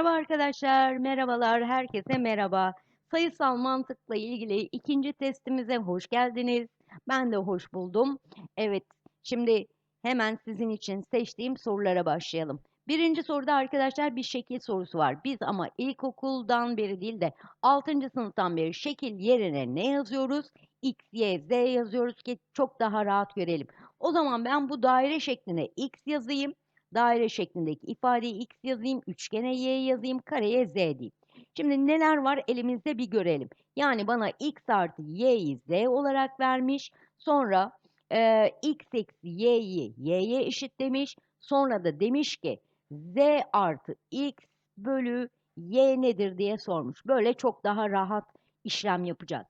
Merhaba arkadaşlar, merhabalar, herkese merhaba. Sayısal mantıkla ilgili ikinci testimize hoş geldiniz. Ben de hoş buldum. Evet, şimdi hemen sizin için seçtiğim sorulara başlayalım. Birinci soruda arkadaşlar bir şekil sorusu var. Biz ama ilkokuldan beri değil de 6. sınıftan beri şekil yerine ne yazıyoruz? X, Y, Z yazıyoruz ki çok daha rahat görelim. O zaman ben bu daire şekline X yazayım. Daire şeklindeki ifadeyi x yazayım, üçgene y yazayım, kareye z diyeyim. Şimdi neler var elimizde bir görelim. Yani bana x artı y'yi z olarak vermiş. Sonra e, x eksi y'yi y'ye eşitlemiş. Sonra da demiş ki z artı x bölü y nedir diye sormuş. Böyle çok daha rahat işlem yapacağız.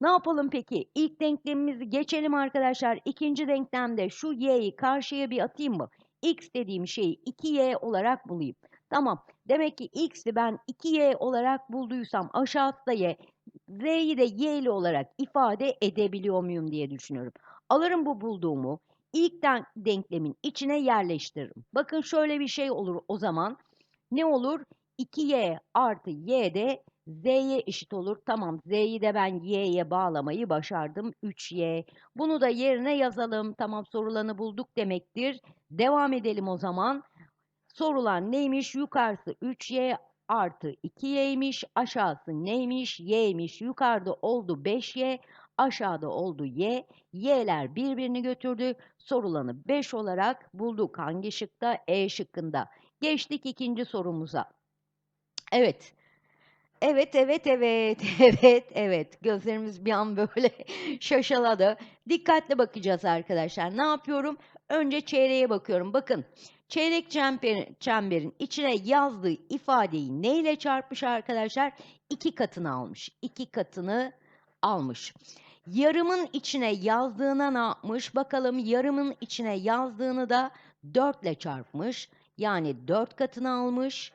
Ne yapalım peki? İlk denklemimizi geçelim arkadaşlar. İkinci denklemde şu y'yi karşıya bir atayım mı? X dediğim şeyi 2y olarak bulayım. Tamam. Demek ki x'i ben 2y olarak bulduysam aşağısı da y. Z'yi de y ile olarak ifade edebiliyor muyum diye düşünüyorum. Alırım bu bulduğumu ilk denklemin içine yerleştiririm. Bakın şöyle bir şey olur o zaman. Ne olur? 2y artı y de z'ye eşit olur. Tamam z'yi de ben y'ye bağlamayı başardım. 3y. Bunu da yerine yazalım. Tamam sorulanı bulduk demektir. Devam edelim o zaman. Sorulan neymiş? Yukarısı 3y artı 2y'ymiş. Aşağısı neymiş? y'ymiş. Yukarıda oldu 5y. Aşağıda oldu y. Y'ler birbirini götürdü. Sorulanı 5 olarak bulduk. Hangi şıkta? E şıkkında. Geçtik ikinci sorumuza. Evet. Evet, evet, evet, evet, evet. Gözlerimiz bir an böyle şaşaladı. Dikkatli bakacağız arkadaşlar. Ne yapıyorum? Önce çeyreğe bakıyorum. Bakın, çeyrek çemberin, çemberin içine yazdığı ifadeyi neyle çarpmış arkadaşlar? İki katını almış. İki katını almış. Yarımın içine yazdığına ne yapmış? Bakalım yarımın içine yazdığını da 4 ile çarpmış. Yani 4 katını almış.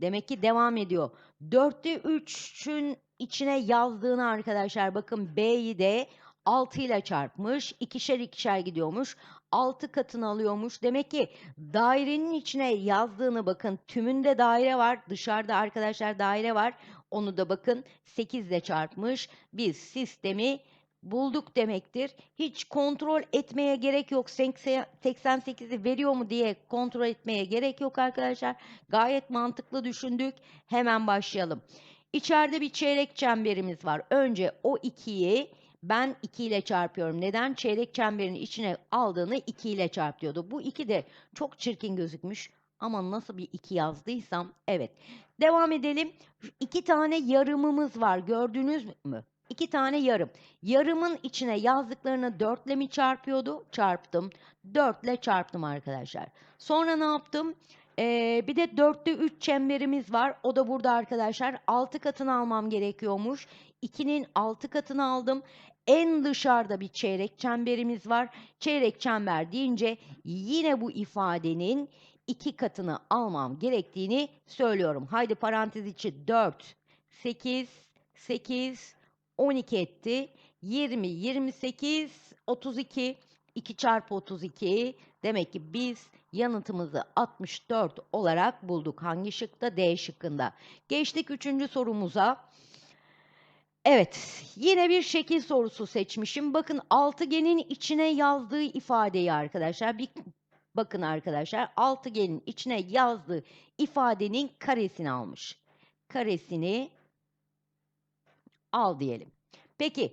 Demek ki devam ediyor. 4'te 3'ün içine yazdığını arkadaşlar bakın B'yi de 6 ile çarpmış. ikişer ikişer gidiyormuş. 6 katını alıyormuş. Demek ki dairenin içine yazdığını bakın. Tümünde daire var. Dışarıda arkadaşlar daire var. Onu da bakın 8 ile çarpmış. Biz sistemi bulduk demektir. Hiç kontrol etmeye gerek yok. 88'i veriyor mu diye kontrol etmeye gerek yok arkadaşlar. Gayet mantıklı düşündük. Hemen başlayalım. İçeride bir çeyrek çemberimiz var. Önce o 2'yi ben 2 ile çarpıyorum. Neden? Çeyrek çemberin içine aldığını 2 ile çarpıyordu. Bu 2 de çok çirkin gözükmüş. Ama nasıl bir 2 yazdıysam evet. Devam edelim. İki tane yarımımız var. Gördünüz mü? İki tane yarım. Yarımın içine yazdıklarını dörtle mi çarpıyordu? Çarptım. Dörtle çarptım arkadaşlar. Sonra ne yaptım? Ee, bir de dörtte üç çemberimiz var. O da burada arkadaşlar. Altı katını almam gerekiyormuş. 2'nin altı katını aldım. En dışarıda bir çeyrek çemberimiz var. Çeyrek çember deyince yine bu ifadenin iki katını almam gerektiğini söylüyorum. Haydi parantez içi 4, 8, 8, 12 etti. 20, 28, 32. 2 çarpı 32. Demek ki biz yanıtımızı 64 olarak bulduk. Hangi şıkta? D şıkkında. Geçtik üçüncü sorumuza. Evet, yine bir şekil sorusu seçmişim. Bakın altıgenin içine yazdığı ifadeyi arkadaşlar bir bakın arkadaşlar altıgenin içine yazdığı ifadenin karesini almış. Karesini al diyelim. Peki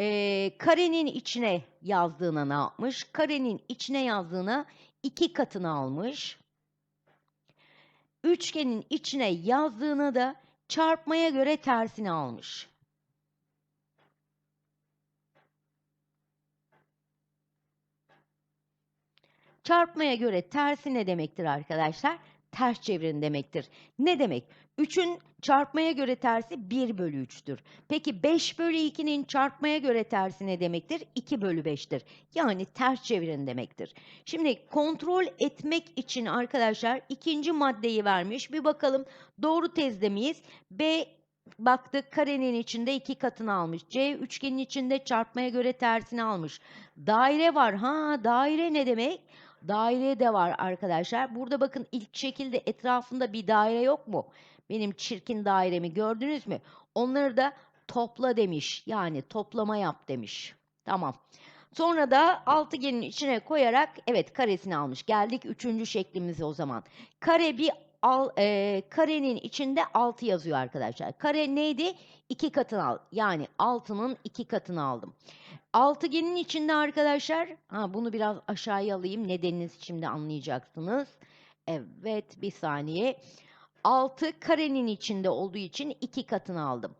e, karenin içine yazdığına ne yapmış? Karenin içine yazdığına iki katını almış. Üçgenin içine yazdığını da çarpmaya göre tersini almış. Çarpmaya göre tersi ne demektir arkadaşlar? ters çevirin demektir. Ne demek? 3'ün çarpmaya göre tersi 1 bölü 3'tür. Peki 5 bölü 2'nin çarpmaya göre tersi ne demektir? 2 bölü 5'tir. Yani ters çevirin demektir. Şimdi kontrol etmek için arkadaşlar ikinci maddeyi vermiş. Bir bakalım doğru tezde miyiz? B baktık karenin içinde iki katını almış. C üçgenin içinde çarpmaya göre tersini almış. Daire var. Ha daire ne demek? daire de var arkadaşlar. Burada bakın ilk şekilde etrafında bir daire yok mu? Benim çirkin dairemi gördünüz mü? Onları da topla demiş. Yani toplama yap demiş. Tamam. Sonra da altıgenin içine koyarak evet karesini almış. Geldik üçüncü şeklimize o zaman. Kare bir al, e, karenin içinde 6 yazıyor arkadaşlar. Kare neydi? 2 katını al. Yani 6'nın 2 katını aldım. Altıgenin içinde arkadaşlar, ha bunu biraz aşağıya alayım. Nedenini şimdi anlayacaksınız. Evet, bir saniye. 6 karenin içinde olduğu için 2 katını aldım.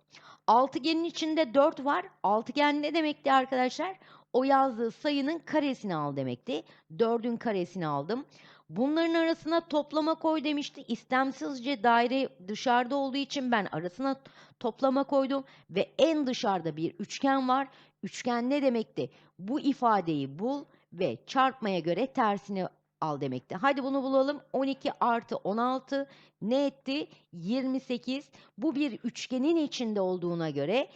Altıgenin içinde 4 var. Altıgen ne demekti arkadaşlar? O yazdığı sayının karesini al demekti. 4'ün karesini aldım. Bunların arasına toplama koy demişti. İstemsizce daire dışarıda olduğu için ben arasına toplama koydum ve en dışarıda bir üçgen var. Üçgen ne demekti? Bu ifadeyi bul ve çarpmaya göre tersini al demekti. Hadi bunu bulalım. 12 artı 16 ne etti? 28. Bu bir üçgenin içinde olduğuna göre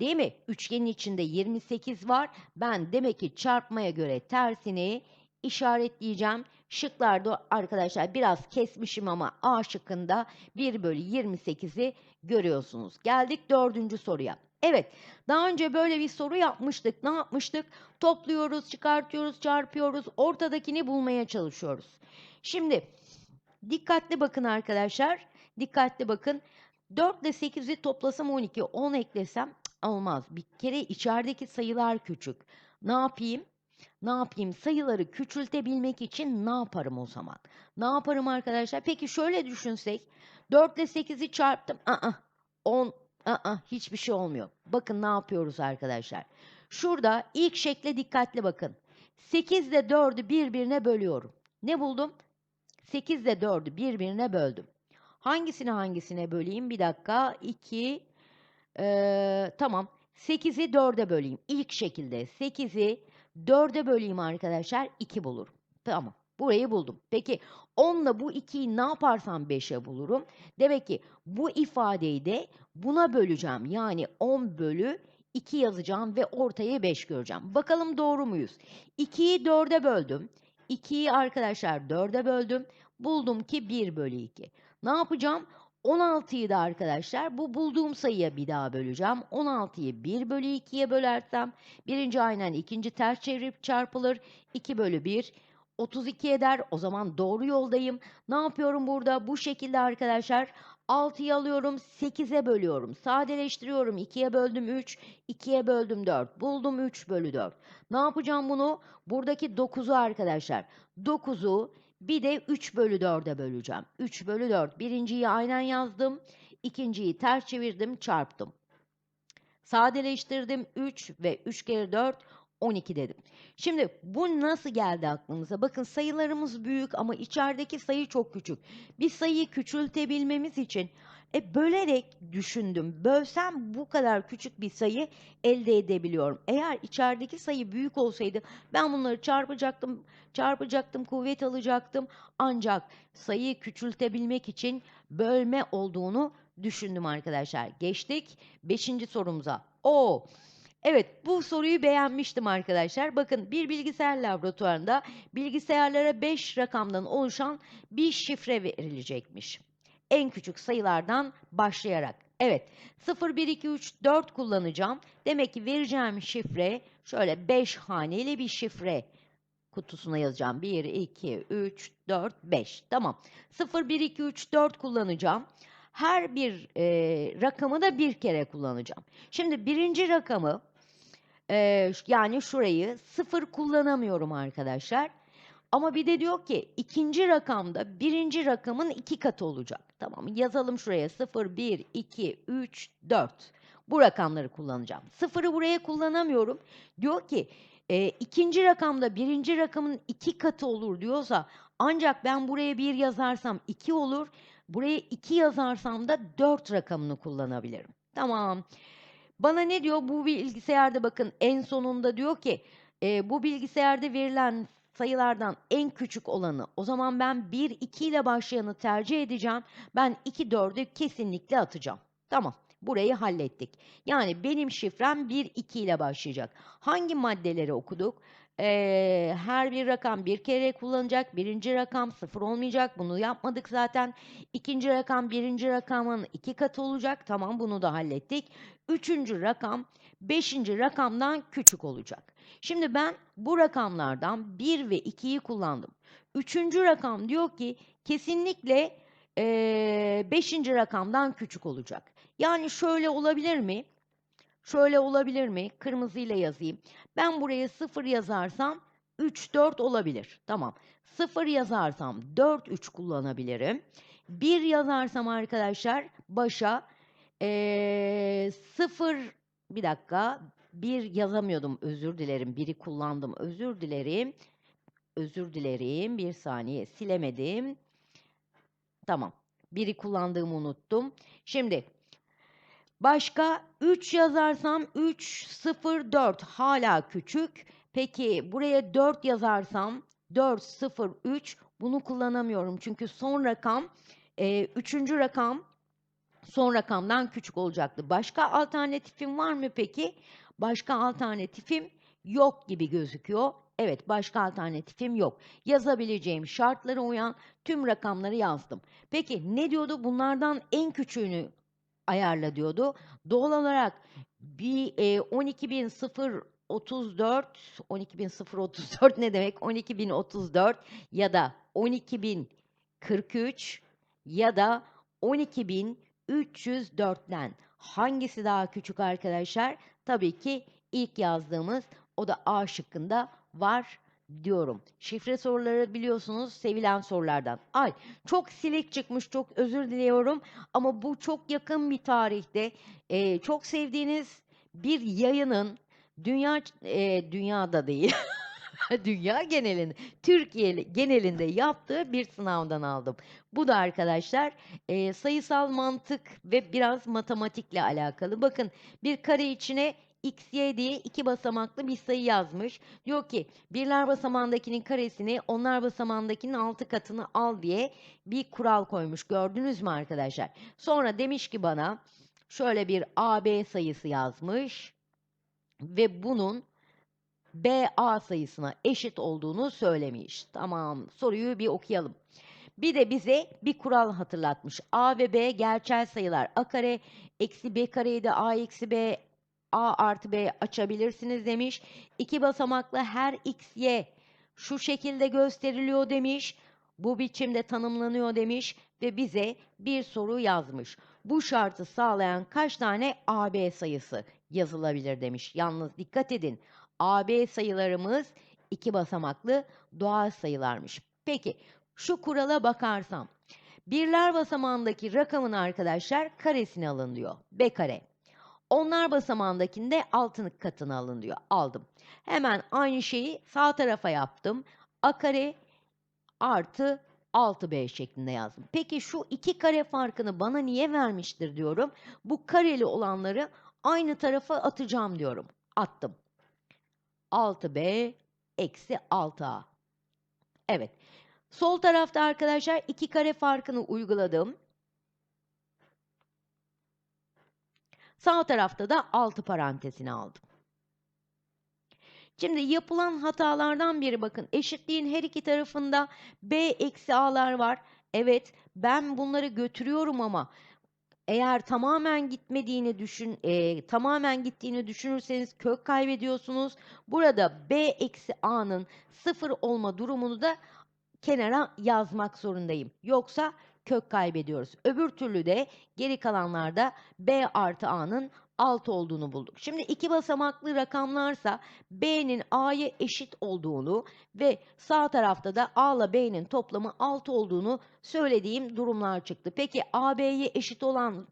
değil mi? Üçgenin içinde 28 var. Ben demek ki çarpmaya göre tersini işaretleyeceğim. Şıklarda arkadaşlar biraz kesmişim ama A şıkkında 1 bölü 28'i görüyorsunuz. Geldik dördüncü soruya. Evet, daha önce böyle bir soru yapmıştık. Ne yapmıştık? Topluyoruz, çıkartıyoruz, çarpıyoruz, ortadakini bulmaya çalışıyoruz. Şimdi dikkatli bakın arkadaşlar. Dikkatli bakın. 4 ile 8'i toplasam 12, 10 eklesem olmaz. Bir kere içerideki sayılar küçük. Ne yapayım? Ne yapayım? Sayıları küçültebilmek için ne yaparım o zaman? Ne yaparım arkadaşlar? Peki şöyle düşünsek. 4 ile 8'i çarptım. Aa, 10, aa, hiçbir şey olmuyor. Bakın ne yapıyoruz arkadaşlar. Şurada ilk şekle dikkatli bakın. 8 ile 4'ü birbirine bölüyorum. Ne buldum? 8 ile 4'ü birbirine böldüm. Hangisini hangisine böleyim? Bir dakika. 2, ee, tamam. 8'i 4'e böleyim. İlk şekilde 8'i 4'e böleyim arkadaşlar 2 bulurum. Tamam. Burayı buldum. Peki 10 ile bu 2'yi ne yaparsam 5'e bulurum. Demek ki bu ifadeyi de buna böleceğim. Yani 10 bölü 2 yazacağım ve ortaya 5 göreceğim. Bakalım doğru muyuz? 2'yi 4'e böldüm. 2'yi arkadaşlar 4'e böldüm. Buldum ki 1 bölü 2. Ne yapacağım? 16'yı da arkadaşlar bu bulduğum sayıya bir daha böleceğim. 16'yı 1 bölü 2'ye bölersem birinci aynen ikinci ters çevirip çarpılır. 2 bölü 1 32 eder. O zaman doğru yoldayım. Ne yapıyorum burada? Bu şekilde arkadaşlar 6'yı alıyorum 8'e bölüyorum. Sadeleştiriyorum. 2'ye böldüm 3, 2'ye böldüm 4. Buldum 3 bölü 4. Ne yapacağım bunu? Buradaki 9'u arkadaşlar. 9'u bir de 3 bölü 4'e böleceğim. 3 bölü 4. Birinciyi aynen yazdım. İkinciyi ters çevirdim, çarptım. Sadeleştirdim 3 ve 3 kere 4 12 dedim. Şimdi bu nasıl geldi aklınıza? Bakın sayılarımız büyük ama içerideki sayı çok küçük. Bir sayıyı küçültebilmemiz için e, bölerek düşündüm. Bölsem bu kadar küçük bir sayı elde edebiliyorum. Eğer içerideki sayı büyük olsaydı ben bunları çarpacaktım, çarpacaktım, kuvvet alacaktım. Ancak sayıyı küçültebilmek için bölme olduğunu düşündüm arkadaşlar. Geçtik 5. sorumuza. O Evet, bu soruyu beğenmiştim arkadaşlar. Bakın bir bilgisayar laboratuvarında bilgisayarlara 5 rakamdan oluşan bir şifre verilecekmiş. En küçük sayılardan başlayarak. Evet, 0, 1, 2, 3, 4 kullanacağım. Demek ki vereceğim şifre şöyle 5 haneli bir şifre kutusuna yazacağım. 1, 2, 3, 4, 5. Tamam. 0, 1, 2, 3, 4 kullanacağım. Her bir e, rakamı da bir kere kullanacağım. Şimdi birinci rakamı e, yani şurayı 0 kullanamıyorum arkadaşlar. Ama bir de diyor ki ikinci rakamda birinci rakamın iki katı olacak. Tamam yazalım şuraya 0, 1, 2, 3, 4. Bu rakamları kullanacağım. Sıfırı buraya kullanamıyorum. Diyor ki e, ikinci rakamda birinci rakamın iki katı olur diyorsa ancak ben buraya 1 yazarsam 2 olur. Buraya 2 yazarsam da 4 rakamını kullanabilirim. Tamam. Bana ne diyor? Bu bilgisayarda bakın en sonunda diyor ki e, bu bilgisayarda verilen sayılardan en küçük olanı o zaman ben 1 2 ile başlayanı tercih edeceğim. Ben 2 4'ü kesinlikle atacağım. Tamam. Burayı hallettik. Yani benim şifrem 1 2 ile başlayacak. Hangi maddeleri okuduk? Eee, her bir rakam bir kere kullanacak. Birinci rakam sıfır olmayacak. Bunu yapmadık zaten. İkinci rakam birinci rakamın iki katı olacak. Tamam bunu da hallettik. Üçüncü rakam beşinci rakamdan küçük olacak. Şimdi ben bu rakamlardan 1 ve 2'yi kullandım. Üçüncü rakam diyor ki kesinlikle eee beşinci rakamdan küçük olacak. Yani şöyle olabilir mi? Şöyle olabilir mi? Kırmızıyla yazayım. Ben buraya 0 yazarsam 3, 4 olabilir. Tamam. 0 yazarsam 4, 3 kullanabilirim. 1 yazarsam arkadaşlar başa eee 0 bir dakika 1 yazamıyordum özür dilerim. 1'i kullandım özür dilerim. Özür dilerim. Bir saniye silemedim. Tamam. 1'i kullandığımı unuttum. Şimdi Başka 3 yazarsam 3, 0, 4 hala küçük. Peki buraya 4 yazarsam 4, 0, 3 bunu kullanamıyorum. Çünkü son rakam, e, üçüncü rakam son rakamdan küçük olacaktı. Başka alternatifim var mı peki? Başka alternatifim yok gibi gözüküyor. Evet, başka alternatifim yok. Yazabileceğim şartlara uyan tüm rakamları yazdım. Peki ne diyordu? Bunlardan en küçüğünü ayarla diyordu. Doğal olarak bir e, 12.034 12.034 ne demek? 12.034 ya da 12.043 ya da 12.304'ten hangisi daha küçük arkadaşlar? Tabii ki ilk yazdığımız o da A şıkkında var diyorum. Şifre soruları biliyorsunuz sevilen sorulardan. Ay çok silik çıkmış çok özür diliyorum ama bu çok yakın bir tarihte e, çok sevdiğiniz bir yayının dünya e, dünyada değil dünya genelinde Türkiye genelinde yaptığı bir sınavdan aldım. Bu da arkadaşlar e, sayısal mantık ve biraz matematikle alakalı. Bakın bir kare içine x, y diye iki basamaklı bir sayı yazmış. Diyor ki birler basamağındakinin karesini onlar basamağındakinin altı katını al diye bir kural koymuş. Gördünüz mü arkadaşlar? Sonra demiş ki bana şöyle bir AB sayısı yazmış ve bunun BA sayısına eşit olduğunu söylemiş. Tamam soruyu bir okuyalım. Bir de bize bir kural hatırlatmış. A ve B gerçel sayılar. A kare eksi B kareyi de A eksi B A artı B açabilirsiniz demiş. İki basamaklı her x, y şu şekilde gösteriliyor demiş. Bu biçimde tanımlanıyor demiş ve bize bir soru yazmış. Bu şartı sağlayan kaç tane AB sayısı yazılabilir demiş. Yalnız dikkat edin. AB sayılarımız iki basamaklı doğal sayılarmış. Peki şu kurala bakarsam birler basamağındaki rakamın arkadaşlar karesini alın diyor. B kare. Onlar basamağındakinde altın katını alın diyor. Aldım. Hemen aynı şeyi sağ tarafa yaptım. A kare artı 6B şeklinde yazdım. Peki şu iki kare farkını bana niye vermiştir diyorum. Bu kareli olanları aynı tarafa atacağım diyorum. Attım. 6B eksi 6A. Evet. Sol tarafta arkadaşlar iki kare farkını uyguladım. Sağ tarafta da altı parantezini aldım. Şimdi yapılan hatalardan biri bakın eşitliğin her iki tarafında b eksi a'lar var. Evet ben bunları götürüyorum ama eğer tamamen gitmediğini düşün, e, tamamen gittiğini düşünürseniz kök kaybediyorsunuz. Burada b eksi a'nın sıfır olma durumunu da kenara yazmak zorundayım. Yoksa kök kaybediyoruz. Öbür türlü de geri kalanlarda b artı a'nın 6 olduğunu bulduk. Şimdi iki basamaklı rakamlarsa b'nin a'ya eşit olduğunu ve sağ tarafta da a ile b'nin toplamı 6 olduğunu söylediğim durumlar çıktı. Peki a b'ye eşit olan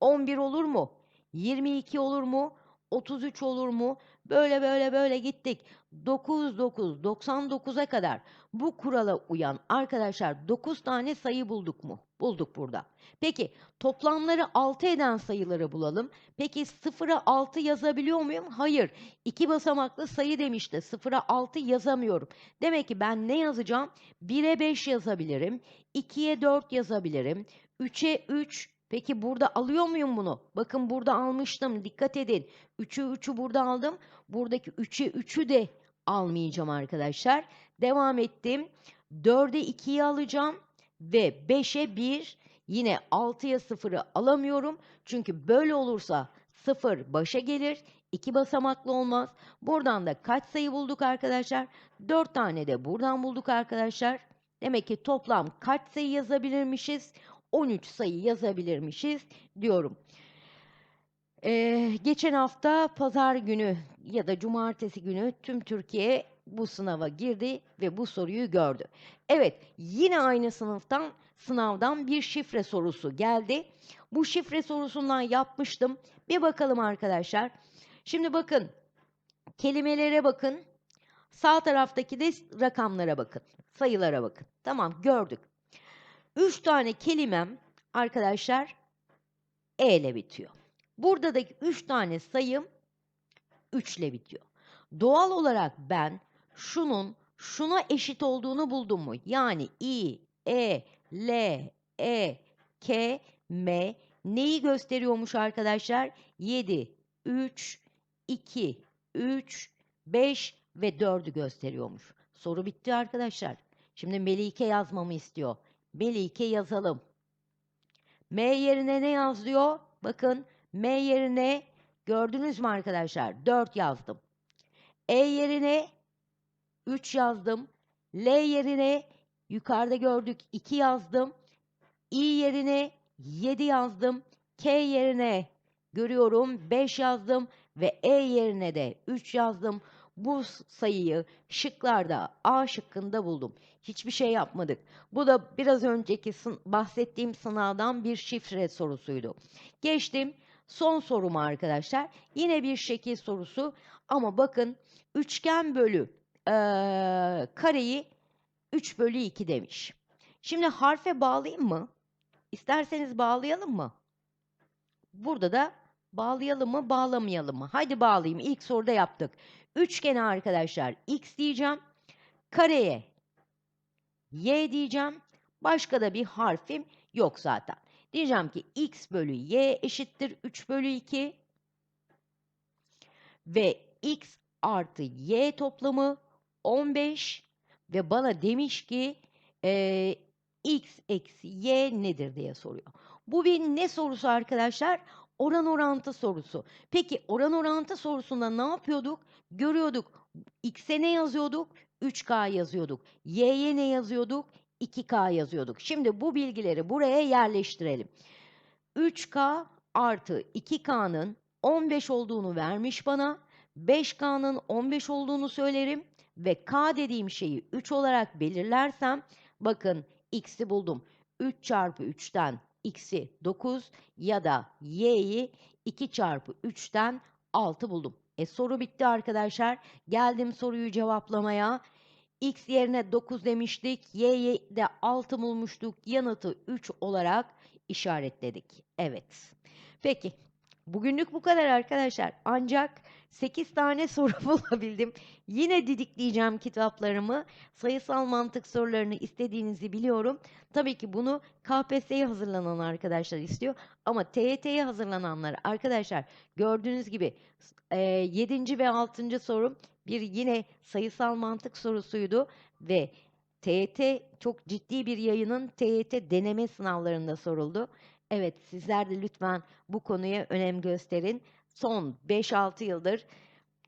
11 olur mu? 22 olur mu? 33 olur mu? Böyle böyle böyle gittik. 9 9 99'a kadar bu kurala uyan arkadaşlar 9 tane sayı bulduk mu? Bulduk burada. Peki toplamları 6 eden sayıları bulalım. Peki 0'a 6 yazabiliyor muyum? Hayır. 2 basamaklı sayı demişti. 0'a 6 yazamıyorum. Demek ki ben ne yazacağım? 1'e 5 yazabilirim. 2'ye 4 yazabilirim. 3'e 3, Peki burada alıyor muyum bunu? Bakın burada almıştım. Dikkat edin. 3'ü 3'ü burada aldım. Buradaki 3'e 3'ü de almayacağım arkadaşlar. Devam ettim. 4'e 2'yi alacağım ve 5'e 1 yine 6'ya 0'ı alamıyorum. Çünkü böyle olursa 0 başa gelir. 2 basamaklı olmaz. Buradan da kaç sayı bulduk arkadaşlar? 4 tane de buradan bulduk arkadaşlar. Demek ki toplam kaç sayı yazabilirmişiz? 13 sayı yazabilirmişiz diyorum. Ee, geçen hafta pazar günü ya da cumartesi günü tüm Türkiye bu sınava girdi ve bu soruyu gördü. Evet, yine aynı sınıftan sınavdan bir şifre sorusu geldi. Bu şifre sorusundan yapmıştım. Bir bakalım arkadaşlar. Şimdi bakın, kelimelere bakın. Sağ taraftaki de rakamlara bakın. Sayılara bakın. Tamam, gördük. Üç tane kelimem arkadaşlar E ile bitiyor. Buradaki üç tane sayım 3 ile bitiyor. Doğal olarak ben şunun şuna eşit olduğunu buldum mu? Yani I, E, L, E, K, M neyi gösteriyormuş arkadaşlar? 7, 3, 2, 3, 5 ve 4'ü gösteriyormuş. Soru bitti arkadaşlar. Şimdi Melike yazmamı istiyor. Melike yazalım. M yerine ne yazıyor? Bakın M yerine gördünüz mü arkadaşlar? 4 yazdım. E yerine 3 yazdım. L yerine yukarıda gördük 2 yazdım. I yerine 7 yazdım. K yerine görüyorum 5 yazdım ve E yerine de 3 yazdım. Bu sayıyı şıklarda A şıkkında buldum. Hiçbir şey yapmadık. Bu da biraz önceki bahsettiğim sınavdan bir şifre sorusuydu. Geçtim son soruma arkadaşlar. Yine bir şekil sorusu ama bakın üçgen bölü e, kareyi 3 bölü 2 demiş. Şimdi harfe bağlayayım mı? İsterseniz bağlayalım mı? Burada da bağlayalım mı, bağlamayalım mı? Haydi bağlayayım. İlk soruda yaptık. Üçgene arkadaşlar x diyeceğim. Kareye y diyeceğim. Başka da bir harfim yok zaten. Diyeceğim ki x bölü y eşittir 3 bölü 2 ve x artı y toplamı 15 ve bana demiş ki e, x eksi y nedir diye soruyor. Bu bir ne sorusu arkadaşlar? Oran orantı sorusu. Peki oran orantı sorusunda ne yapıyorduk? Görüyorduk. X'e ne yazıyorduk? 3K yazıyorduk. Y'ye ne yazıyorduk? 2K yazıyorduk. Şimdi bu bilgileri buraya yerleştirelim. 3K artı 2K'nın 15 olduğunu vermiş bana. 5K'nın 15 olduğunu söylerim ve K dediğim şeyi 3 olarak belirlersem bakın X'i buldum. 3 çarpı 3'ten X'i 9 ya da Y'yi 2 çarpı 3'ten 6 buldum. E soru bitti arkadaşlar. Geldim soruyu cevaplamaya. X yerine 9 demiştik. Y'ye de 6 bulmuştuk. Yanıtı 3 olarak işaretledik. Evet. Peki. Bugünlük bu kadar arkadaşlar. Ancak 8 tane soru bulabildim. Yine didikleyeceğim kitaplarımı. Sayısal mantık sorularını istediğinizi biliyorum. Tabii ki bunu KPSS'ye hazırlanan arkadaşlar istiyor. Ama TYT'ye hazırlananlar arkadaşlar gördüğünüz gibi 7. ve 6. sorum bir yine sayısal mantık sorusuydu ve TYT çok ciddi bir yayının TYT deneme sınavlarında soruldu. Evet sizler de lütfen bu konuya önem gösterin. Son 5-6 yıldır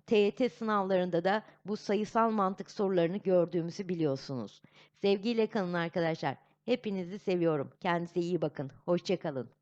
TYT sınavlarında da bu sayısal mantık sorularını gördüğümüzü biliyorsunuz. Sevgiyle kalın arkadaşlar. Hepinizi seviyorum. Kendinize iyi bakın. Hoşçakalın.